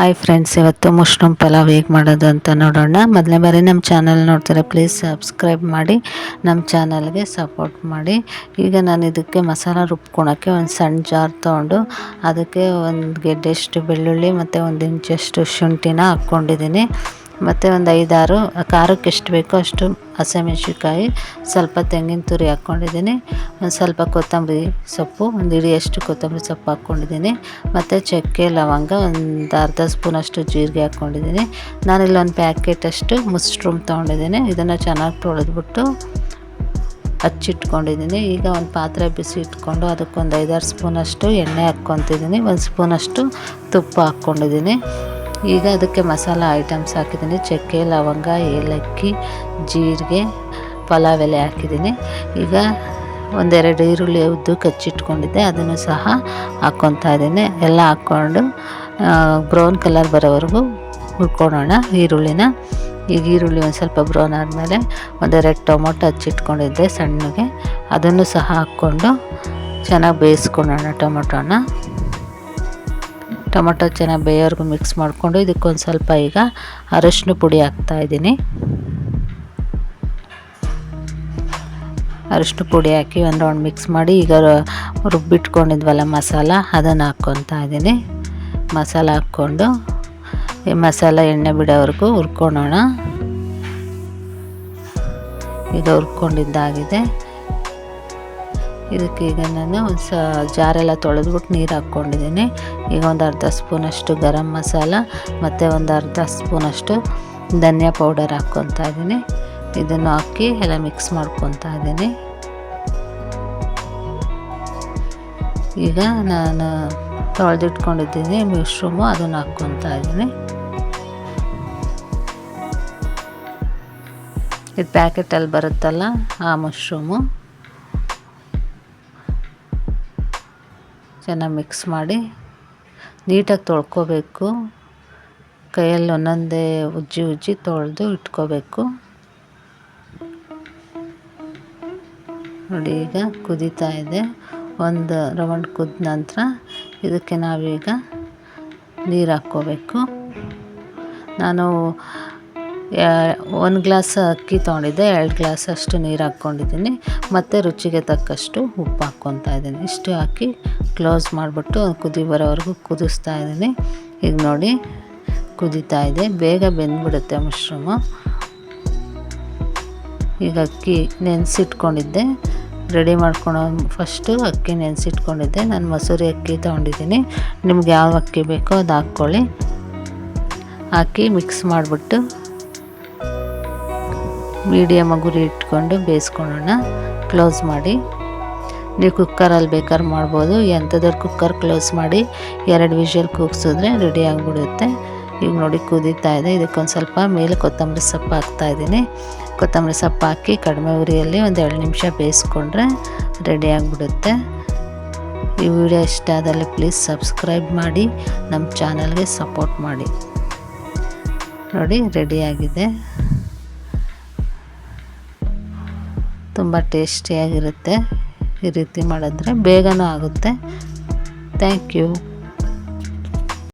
Hi friends ಇವತ್ತು ಮುಶ್ರೂಮ್ ಪಲಾವ್ ಹೇಗೆ ಮಾಡೋದು ಅಂತ ನೋಡೋಣ. ಮೊದಲನೇ ಬಾರಿ ನಮ್ಮ ಚಾನಲ್ ನೋಡ್ತಾರೆ ಪ್ಲೀಸ್ ಸಬ್ಸ್ಕ್ರೈಬ್ ಮಾಡಿ ನಮ್ಮ ಚಾನಲ್ಗೆ ಸಪೋರ್ಟ್ ಮಾಡಿ. ಈಗ ನಾನು ಇದಕ್ಕೆ ಮಸಾಲ ರುಬ್ಕೊಳೋಕ್ಕೆ ಒಂದು ಸಣ್ಣ ಜಾರ್ ತೊಗೊಂಡು, ಅದಕ್ಕೆ ಒಂದು ಗೆಡ್ಡೆಷ್ಟು ಬೆಳ್ಳುಳ್ಳಿ ಮತ್ತು ಒಂದು ಇಂಚಷ್ಟು ಶುಂಠಿನ ಹಾಕ್ಕೊಂಡಿದ್ದೀನಿ. ಮತ್ತು ಒಂದು ಐದಾರು ಖಾರಕ್ಕೆ ಎಷ್ಟು ಬೇಕೋ ಅಷ್ಟು ಹಸಿಮೆಣ್ಸಿನ್ಕಾಯಿ, ಸ್ವಲ್ಪ ತೆಂಗಿನ ತುರಿ ಹಾಕ್ಕೊಂಡಿದ್ದೀನಿ, ಒಂದು ಸ್ವಲ್ಪ ಕೊತ್ತಂಬರಿ ಸೊಪ್ಪು, ಒಂದು ಹಿಡಿಯಷ್ಟು ಕೊತ್ತಂಬರಿ ಸೊಪ್ಪು ಹಾಕ್ಕೊಂಡಿದ್ದೀನಿ, ಮತ್ತು ಚಕ್ಕೆ ಲವಂಗ, ಒಂದು ಅರ್ಧ ಸ್ಪೂನಷ್ಟು ಜೀರಿಗೆ ಹಾಕ್ಕೊಂಡಿದ್ದೀನಿ. ಒಂದು ಪ್ಯಾಕೆಟಷ್ಟು ಮುಸ್ಟ್ರೂಮ್ ತೊಗೊಂಡಿದ್ದೀನಿ, ಇದನ್ನು ಚೆನ್ನಾಗಿ ತೊಳೆದ್ಬಿಟ್ಟು ಹಚ್ಚಿಟ್ಕೊಂಡಿದ್ದೀನಿ. ಈಗ ಒಂದು ಪಾತ್ರೆ ಬಿಸಿ ಇಟ್ಕೊಂಡು ಅದಕ್ಕೊಂದು ಐದಾರು ಸ್ಪೂನಷ್ಟು ಎಣ್ಣೆ ಹಾಕ್ಕೊತಿದ್ದೀನಿ, ಒಂದು ಸ್ಪೂನಷ್ಟು ತುಪ್ಪ ಹಾಕ್ಕೊಂಡಿದ್ದೀನಿ. ಈಗ ಅದಕ್ಕೆ ಮಸಾಲ ಐಟಮ್ಸ್ ಹಾಕಿದ್ದೀನಿ. ಚಕ್ಕೆ, ಲವಂಗ, ಏಲಕ್ಕಿ, ಜೀರಿಗೆ, ಪಲಾವ್ ಎಲೆ ಹಾಕಿದ್ದೀನಿ. ಈಗ ಒಂದೆರಡು ಈರುಳ್ಳಿ ಉದ್ದು ಕಚ್ಚಿಟ್ಕೊಂಡಿದ್ದೆ. ಅದನ್ನು ಸಹ ಹಾಕ್ಕೊತಾ ಇದ್ದೀನಿ. ಎಲ್ಲ ಹಾಕ್ಕೊಂಡು ಬ್ರೌನ್ ಕಲರ್ ಬರೋವರೆಗೂ ಹುರ್ಕೊಳ್ಳೋಣ ಈರುಳ್ಳಿನ. ಈಗ ಈರುಳ್ಳಿ ಒಂದು ಸ್ವಲ್ಪ ಬ್ರೌನ್ ಆದಮೇಲೆ ಒಂದೆರಡು ಟೊಮೊಟೊ ಹಚ್ಚಿಟ್ಕೊಂಡಿದ್ದೆ ಸಣ್ಣಗೆ. ಅದನ್ನು ಸಹ ಹಾಕ್ಕೊಂಡು ಚೆನ್ನಾಗಿ ಬೇಯಿಸ್ಕೊಳ್ಳೋಣ ಟೊಮೊಟೊನ. ಟೊಮೊಟೊ ಚೆನ್ನಾಗಿ ಬೇಯೋರ್ಗು ಮಿಕ್ಸ್ ಮಾಡಿಕೊಂಡು ಇದಕ್ಕೊಂದು ಸ್ವಲ್ಪ ಈಗ ಅರಶಿನ ಪುಡಿ ಹಾಕ್ತಾಯಿದ್ದೀನಿ ಅರಶಿನ ಪುಡಿ ಹಾಕಿ ಒಂದು ರೌಂಡ್ ಮಿಕ್ಸ್ ಮಾಡಿ ಈಗ ರುಬ್ಬಿಟ್ಕೊಂಡಿದ್ವಲ್ಲ ಮಸಾಲ, ಅದನ್ನು ಹಾಕ್ಕೊತಾ ಇದ್ದೀನಿ. ಮಸಾಲ ಹಾಕ್ಕೊಂಡು ಈ ಮಸಾಲ ಎಣ್ಣೆ ಬಿಡೋವರೆಗೂ ಹುರ್ಕೊಳೋಣ. ಈಗ ಹುರ್ಕೊಂಡಿದ್ದಾಗಿದೆ. ಇದಕ್ಕೆ ಈಗ ನಾನು ಒಂದು ಸ ಜಾರೆಲ್ಲ ತೊಳೆದ್ಬಿಟ್ಟು ನೀರು ಹಾಕ್ಕೊಂಡಿದ್ದೀನಿ. ಈಗ ಒಂದು ಅರ್ಧ ಸ್ಪೂನಷ್ಟು ಗರಂ ಮಸಾಲ ಮತ್ತು ಒಂದು ಅರ್ಧ ಸ್ಪೂನಷ್ಟು ಧನಿಯಾ ಪೌಡರ್ ಹಾಕ್ಕೊತಾ ಇದ್ದೀನಿ. ಇದನ್ನು ಹಾಕಿ ಎಲ್ಲ ಮಿಕ್ಸ್ ಮಾಡ್ಕೊತಾ ಇದ್ದೀನಿ. ಈಗ ನಾನು ತೊಳೆದಿಟ್ಕೊಂಡಿದ್ದೀನಿ ಮಿಶ್ರೂಮು ಅದನ್ನು ಹಾಕ್ಕೊತಾ ಇದ್ದೀನಿ. ಇದು ಪ್ಯಾಕೆಟಲ್ಲಿ ಬರುತ್ತಲ್ಲ ಆ ಮಶ್ರೂಮು ಚೆನ್ನಾಗಿ ಮಿಕ್ಸ್ ಮಾಡಿ ನೀಟಾಗಿ ತೊಳ್ಕೊಬೇಕು. ಕೈಯಲ್ಲಿ ಒಂದೊಂದೇ ಉಜ್ಜಿ ಉಜ್ಜಿ ತೊಳೆದು ಇಟ್ಕೋಬೇಕು. ನೋಡಿ, ಈಗ ಕುದೀತಾ ಇದೆ. ಒಂದು ರೌಂಡ್ ಕುದ ನಂತರ ಇದಕ್ಕೆ ನಾವೀಗ ನೀರು ಹಾಕ್ಕೋಬೇಕು. ನಾನು ಒಂದು ಗ್ಲಾಸ್ ಅಕ್ಕಿ ತೊಗೊಂಡಿದ್ದೆ, ಎರಡು ಗ್ಲಾಸ್ ಅಷ್ಟು ನೀರು ಹಾಕ್ಕೊಂಡಿದ್ದೀನಿ. ಮತ್ತು ರುಚಿಗೆ ತಕ್ಕಷ್ಟು ಉಪ್ಪು ಹಾಕ್ಕೊತಾ ಇದ್ದೀನಿ. ಇಷ್ಟು ಹಾಕಿ ಕ್ಲೋಸ್ ಮಾಡಿಬಿಟ್ಟು ಕುದಿ ಬರೋವರೆಗೂ ಕುದಿಸ್ತಾ ಇದ್ದೀನಿ. ಈಗ ನೋಡಿ, ಕುದಿತಾ ಇದೆ. ಬೇಗ ಬೆಂದ್ಬಿಡುತ್ತೆ ಮಶ್ರೂಮು ಈಗ ಅಕ್ಕಿ ನೆನೆಸಿಟ್ಕೊಂಡಿದ್ದೆ. ರೆಡಿ ಮಾಡ್ಕೊಳೋ ಫಸ್ಟು ಅಕ್ಕಿ ನೆನೆಸಿಟ್ಕೊಂಡಿದ್ದೆ. ನಾನು ಮಸೂರಿ ಅಕ್ಕಿ ತೊಗೊಂಡಿದ್ದೀನಿ. ನಿಮ್ಗೆ ಯಾವ ಅಕ್ಕಿ ಬೇಕೋ ಅದು ಹಾಕ್ಕೊಳ್ಳಿ. ಹಾಕಿ ಮಿಕ್ಸ್ ಮಾಡಿಬಿಟ್ಟು ಮೀಡಿಯಮ್ ಗುರಿ ಇಟ್ಕೊಂಡು ಬೇಯಿಸ್ಕೊಳ್ಳೋಣ. ಕ್ಲೋಸ್ ಮಾಡಿ. ನೀವು ಕುಕ್ಕರಲ್ಲಿ ಬೇಕಾದ್ರೆ ಮಾಡ್ಬೋದು. ಎಂಥದ್ರ ಕುಕ್ಕರ್ ಕ್ಲೋಸ್ ಮಾಡಿ ಎರಡು ವಿಷಲ್ ಕೂಗ್ಸಿದ್ರೆ ರೆಡಿ ಆಗಿಬಿಡುತ್ತೆ. ಈಗ ನೋಡಿ ಕುದೀತಾ ಇದೆ. ಇದಕ್ಕೊಂದು ಸ್ವಲ್ಪ ಮೇಲೆ ಕೊತ್ತಂಬರಿ ಸೊಪ್ಪು ಹಾಕ್ತಾಯಿದ್ದೀನಿ ಕೊತ್ತಂಬರಿ ಸೊಪ್ಪು ಹಾಕಿ ಕಡಿಮೆ ಉರಿಯಲ್ಲಿ ಒಂದು ಎರಡು ನಿಮಿಷ ಬೇಯಿಸ್ಕೊಂಡ್ರೆ ರೆಡಿ ಆಗಿಬಿಡುತ್ತೆ. ಈ ವಿಡಿಯೋ ಇಷ್ಟ ಆದಲ್ಲಿ ಪ್ಲೀಸ್ ಸಬ್ಸ್ಕ್ರೈಬ್ ಮಾಡಿ, ನಮ್ಮ ಚಾನಲ್ಗೆ ಸಪೋರ್ಟ್ ಮಾಡಿ. ನೋಡಿ ರೆಡಿಯಾಗಿದೆ ತುಂಬ ಟೇಸ್ಟಿಯಾಗಿರುತ್ತೆ ಈ ರೀತಿ ಮಾಡಿದ್ರೆ ಬೇಗನೂ ಆಗುತ್ತೆ. Thank you